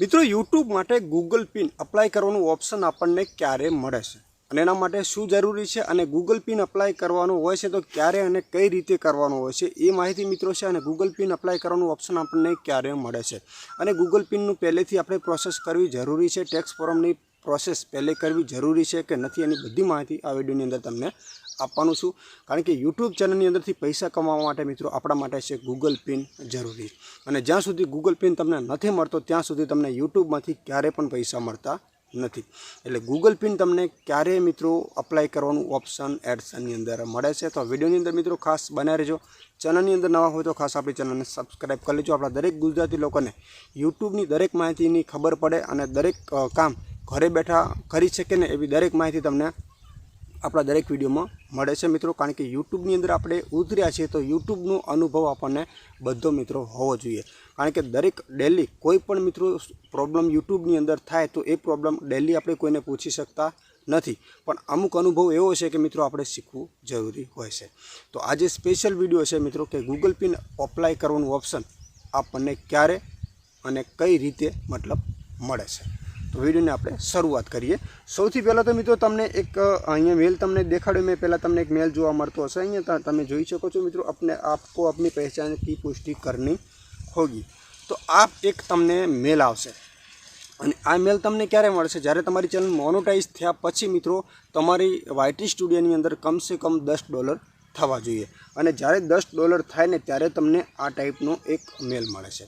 મિત્રો યુટ્યુબ માટે Google pin apply કરવાનું ઓપ્શન આપણને ક્યારે મળે છે? અને એના માટે શું જરૂરી છે અને ગૂગલ પિન અપ્લાય કરવાનું હોય છે તો ક્યારે અને કઈ રીતે કરવાનું હોય છે, એ માહિતી મિત્રો છે અને ગૂગલ પિન અપ્લાય કરવાનું ઓપ્શન આપણને ક્યારે મળે છે? અને ગૂગલ પિનનું પહેલેથી આપણે પ્રોસેસ કરવી જરૂરી છે ટેક્સ ફોર્મની પ્રોસેસ પહેલે કરવી જરૂરી છે કે નથી એની બધી માહિતી આ વિડીયોની અંદર તમને આપવાનું છું. કારણ કે યુટ્યુબ ચેનલની અંદરથી પૈસા કમાવા માટે મિત્રો આપણા માટે છે ગૂગલ પિન જરૂરી. અને જ્યાં સુધી ગૂગલ પિન તમને નથી મળતો, ત્યાં સુધી તમને યુટ્યુબમાંથી ક્યારે પણ પૈસા મળતા નથી. એટલે ગૂગલ પિન તમને ક્યારે મિત્રો અપ્લાય કરવાનું ઓપ્શન એડસનની અંદર મળે છે. તો વિડીયોની અંદર મિત્રો ખાસ બનાવી રહેજો. ચેનલની અંદર નવા હોય તો ખાસ આપણી ચેનલને સબસ્ક્રાઈબ કરી લેજો. આપણા દરેક ગુજરાતી લોકોને યુટ્યુબની દરેક માહિતીની ખબર પડે અને દરેક કામ ઘરે બેઠા કરી શકે ને એવી દરેક માહિતી તમને આપણા દરેક વિડીયોમાં મળે છે મિત્રો. કારણ કે યુટ્યુબની અંદર આપણે ઉતર્યા છીએ તો યુટ્યુબનો અનુભવ આપણને બધો મિત્રો હોવો જોઈએ. કારણ કે દરેક ડેલી કોઈ પણ મિત્રો પ્રોબ્લેમ યુટ્યુબની અંદર થાય તો એ પ્રોબ્લેમ ડેલી આપણે કોઈને પૂછી શકતા નથી. પણ અમુક અનુભવ એવો છે કે મિત્રો આપણે શીખવું જરૂરી હોય છે. તો આજે સ્પેશિયલ વીડિયો છે મિત્રો કે ગૂગલ પિન અપ્લાય કરવાનું ઓપ્શન આપણને ક્યારે અને કઈ રીતે મતલબ મળે છે. તો વિડીયોની આપણે શરૂઆત કરીએ. સૌથી પહેલાં તો મિત્રો તમને એક અહીંયા મેલ તમને દેખાડ્યો. મેં પહેલાં તમને એક મેલ જોવા મળતો હશે. અહીંયા તમે જોઈ શકો છો મિત્રો, આપને, આપકો આપની પહેચાન કી પુષ્ટિ કરની હોગી. તો આપ એક તમને મેલ આવશે. અને આ મેલ તમને ક્યારે મળશે? જ્યારે તમારી ચેનલ મોનોટાઈઝ થયા પછી મિત્રો, તમારી વાયટી સ્ટુડિયોની અંદર કમસે કમ દસ ડોલર થવા જોઈએ. અને જ્યારે દસ ડોલર થાય ને ત્યારે તમને આ ટાઈપનો એક મેલ મળે છે.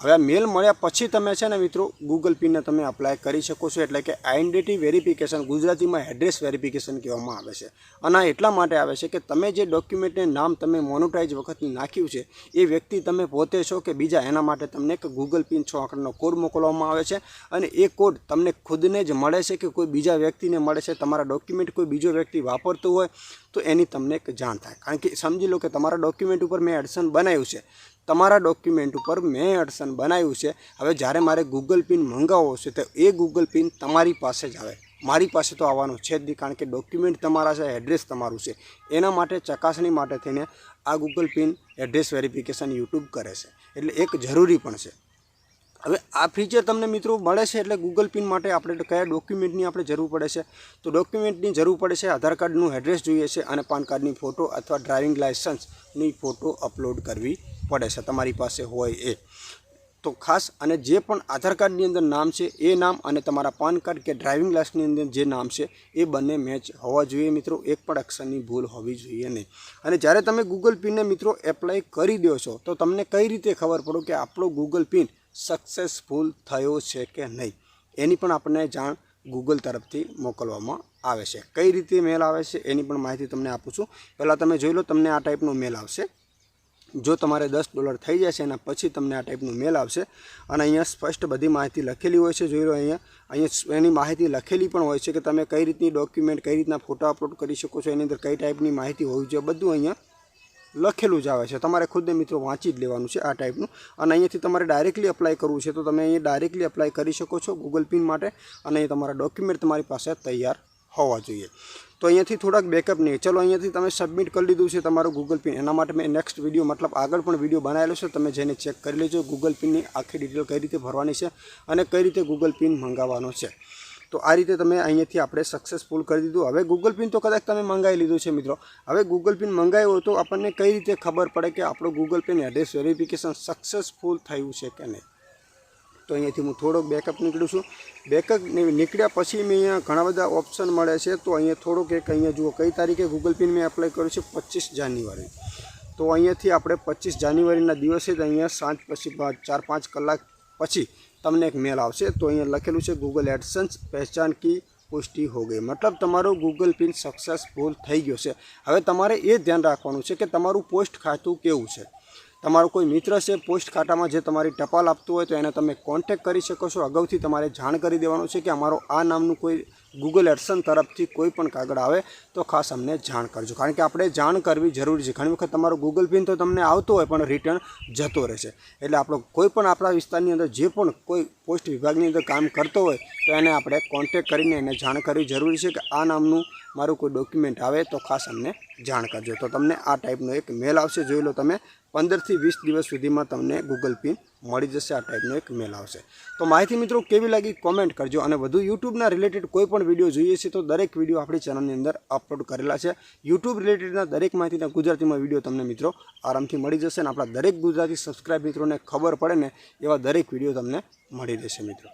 હવે આ મેલ મળ્યા પછી તમે છે ને મિત્રો ગૂગલ પિનને તમે અપ્લાય કરી શકો છો. એટલે કે આઈડેન્ટિટી વેરિફિકેશન ગુજરાતીમાં એડ્રેસ વેરિફિકેશન કહેવામાં આવે છે. અને એટલા માટે આવે છે કે તમે જે ડોક્યુમેન્ટને નામ તમે મોનોટાઇઝ વખતની નાખ્યું છે, એ વ્યક્તિ તમે પોતે છો કે બીજા એના માટે તમને એક ગૂગલ પિન છ આંકડાનો કોડ મોકલવામાં આવે છે. અને એ કોડ તમને ખુદને જ મળે છે કે કોઈ બીજા વ્યક્તિને મળે છે. તમારા ડોક્યુમેન્ટ કોઈ બીજો વ્યક્તિ વાપરતું હોય તો એની તમને એક જાણ થાય. કારણ કે સમજી લો કે તમારા ડોક્યુમેન્ટ ઉપર મેં એડસન બનાવ્યું છે. તમારા ડોક્યુમેન્ટ ઉપર મેં અડસન બનાવ્યું છે. હવે જ્યારે મારે ગૂગલ પિન મંગાવવો છે, તો એ ગૂગલ પિન તમારી પાસે જ આવે. મારી પાસે તો આવવાનો છે જ નહીં, કારણ કે ડોક્યુમેન્ટ તમારા છે એડ્રેસ તમારું છે. એના માટે, ચકાસણી માટે થઈને આ Google pin address verification YouTube કરે છે. એટલે એક જરૂરી પણ છે. હવે આ ફીચર તમને મિત્રો મળે છે એટલે ગૂગલ પિન માટે આપણે કયા ડોક્યુમેન્ટની આપણે જરૂર પડે છે? તો ડોક્યુમેન્ટની જરૂર પડે છે આધાર કાર્ડનું એડ્રેસ જોઈએ છે અને પાન કાર્ડની ફોટો અથવા ડ્રાઇવિંગ લાઇસન્સની ફોટો અપલોડ કરવી પડે છે, તમારી પાસે હોય એ. તો ખાસ અને જે પણ આધાર કાર્ડની અંદર નામ છે, એ નામ અને તમારા પાન કાર્ડ કે ડ્રાઇવિંગ લાઇસન્સની અંદર જે નામ છે, એ બંને મેચ હોવા જોઈએ મિત્રો. એક પણ અક્ષરની ભૂલ હોવી જોઈએ નહીં. અને જ્યારે તમે ગૂગલ પિનને મિત્રો એપ્લાય કરી દો છો, તો તમને કઈ રીતે ખબર પડો કે આપણો ગૂગલ પિન સક્સેસફુલ થયો છે કે નહીં? એની પણ આપણને જાણ ગૂગલ તરફથી મોકલવામાં આવે છે. કઈ રીતે મેલ આવે છે, એની પણ માહિતી તમને આપું છું. પહેલાં તમે જોઈ લો, તમને આ ટાઈપનો મેલ આવશે. જો તમારે દસ ડોલર થઈ જશે એના પછી તમને આ ટાઈપનું મેલ આવશે. અને અહીંયા સ્પષ્ટ બધી માહિતી લખેલી હોય છે. જોઈ લો અહીંયા અહીંયા એની માહિતી લખેલી પણ હોય છે કે તમે કઈ રીતની ડોક્યુમેન્ટ કઈ રીતના ફોટો અપલોડ કરી શકો છો, એની અંદર કઈ ટાઈપની માહિતી હોવી જોઈએ, બધું અહીંયા લખેલું જ આવે છે. તમારે ખુદને મિત્રો વાંચી જ લેવાનું છે આ ટાઈપનું અને અહીંયાથી તમારે ડાયરેક્ટલી અપ્લાય કરવું છે તો તમે અહીંયા ડાયરેક્ટલી અપ્લાય કરી શકો છો ગૂગલ પિન માટે. અને અહીંયા તમારા ડોક્યુમેન્ટ તમારી પાસે તૈયાર હોવા જોઈએ. તો અહીંયાથી થોડાક બેકઅપ નહીં. ચલો, અહીંયાથી તમે સબમિટ કરી લીધું છે તમારું ગૂગલ પિન એના માટે મેં નેક્સ્ટ વીડિયો મતલબ આગળ પણ વીડિયો બનાવેલો છે. તમે જઈને ચેક કરી લેજો ગૂગલ પિનની આખી ડિટેલ કઈ રીતે ભરવાની છે અને કઈ રીતે ગૂગલ પિન મંગાવવાનો છે. તો આ રીતે તમે અહીંયાથી આપણે સક્સેસફુલ કરી દીધું. હવે ગૂગલ પિન તો કદાચ તમે મંગાવી લીધું છે, મિત્રો. હવે ગૂગલ પિન મંગાવ્યો તો આપણને કઈ રીતે ખબર પડે કે આપણો Google pin address verification successful થયું છે કે નહીં? તો અહીંયાથી હું થોડોક બેકઅપ નીકળું છું. બેકઅપ નીકળ્યા પછી મેં અહીંયા ઘણા બધા ઓપ્શન મળે છે. તો અહીંયા થોડોક એક અહીંયા જુઓ, કઈ તારીખે ગૂગલ પિન મેં એપ્લાય કર્યું છે? પચીસ જાન્યુઆરી. તો અહીંયાથી આપણે પચીસ જાન્યુઆરીના દિવસે જ અહીંયા સાંજ પછી ચાર પાંચ કલાક પછી તમને એક મેલ આવશે. તો અહીંયા લખેલું છે ગૂગલ એડસન્સ પહેચાન કી પુષ્ટિ હો ગઈ. મતલબ તમારો ગૂગલ પિન સક્સેસફુલ થઈ ગયો છે. હવે તમારે એ ધ્યાન રાખવાનું છે કે તમારું પોસ્ટ ખાતું કેવું છે. તમારો કોઈ મિત્ર છે, પોસ્ટ ખાતામાં જે તમારી ટપાલ આપતું હોય તો એને તમે કોન્ટેક કરી શકો છો. અગાઉથી તમારે જાણ કરી દેવાનું છે કે અમારો આ નામનું કોઈ ગૂગલ એડસન તરફથી કોઈ પણ કાગળ આવે તો ખાસ અમને જાણ કરજો. કારણ કે આપણે જાણ કરવી જરૂરી છે. ઘણી વખત તમારો ગૂગલ પિન તો તમને આવતો હોય પણ રિટર્ન જતો રહેશે એટલે આપણો કોઈ પણ આપણા વિસ્તારની અંદર જે પણ કોઈ પોસ્ટ વિભાગની અંદર કામ કરતો હોય તો એને આપણે કોન્ટેક કરીને એને જાણ કરવી જરૂરી છે કે આ નામનું મારું કોઈ ડોક્યુમેન્ટ આવે તો ખાસ અમને જાણ કરજો. તો તમને આ ટાઈપનો એક મેલ આવશે. જોઈ લો તમે પંદરથી વીસ દિવસ સુધીમાં તમને ગૂગલ પિન મળી જશે, આ ટાઈપનો એક મેલ આવશે. તો માહિતી મિત્રો કેવી લાગી કોમેન્ટ કરજો અને વધુ યુટ્યુબના રિલેટેડ કોઈ પણ વીડિયો જોઈએ છે તો દરેક વીડિયો આપણી ચેનલની અંદર અપલોડ કરેલા છે. યુટ્યુબ રિલેટેડના દરેક માહિતીના ગુજરાતીમાં વીડિયો તમને મિત્રો આરામથી મળી જશે અને આપણા દરેક ગુજરાતી સબસ્ક્રાઇબ મિત્રોને ખબર પડે ને એવા દરેક વીડિયો તમને મળી રહેશે મિત્રો.